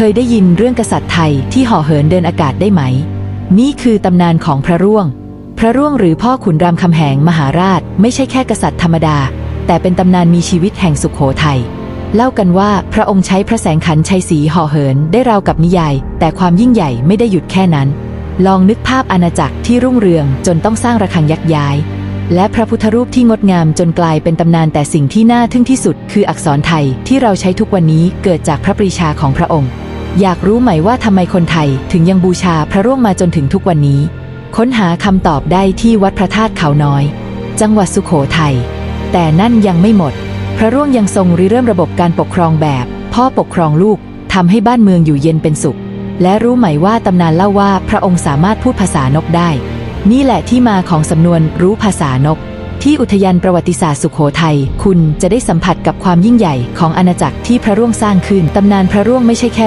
เคยได้ยินเรื่องกษัตริย์ไทยที่ห่อเหินเดินอากาศได้ไหม นี่คือตำนานของพระร่วง พระร่วงหรือพ่อขุนรามคำแหงมหาราช ไม่ใช่แค่กษัตริย์ธรรมดา แต่เป็นตำนานมีชีวิตแห่งสุขโขทัยเล่ากันว่าพระองค์ใช้พระแสงขันชัยศรีห่อเหินได้ราวกับนิยาย แต่ความยิ่งใหญ่ไม่ได้หยุดแค่นั้น ลองนึกภาพอาณาจักรที่รุ่งเรืองจนต้องสร้างระฆังยักษ์ย้าย และพระพุทธรูปที่งดงามจนกลายเป็นตำนานแต่สิ่งที่น่าทึ่งที่สุด คืออักษรไทยที่เราใช้ทุกวันนี้เกิดจากพระปรีชาของพระองค์ อยากรู้ไหมว่าทำไมคนไทยถึงยังบูชาพระร่วงมาจนถึงทุกวันนี้ ค้นหาคำตอบได้ที่วัดพระธาตุเขาน้อย จังหวัดสุขโขทัยแต่นั่นยังไม่หมด พระร่วงยังทรงริเริ่มระบบการปกครองแบบ พ่อปกครองลูกทำให้บ้านเมืองอยู่เย็นเป็นสุข และรู้ไหมว่าตำนานเล่าว่าพระองค์สามารถพูดภาษานกได้ นี่แหละที่มาของสำนวนรู้ภาษานก ที่อุทยานประวัติศาสตร์สุขโขทัยคุณจะได้สัมผัสกับความยิ่งใหญ่ของอาณาจักรที่พระร่วงสร้างขึ้นตำนานพระร่วงไม่ใช่แค่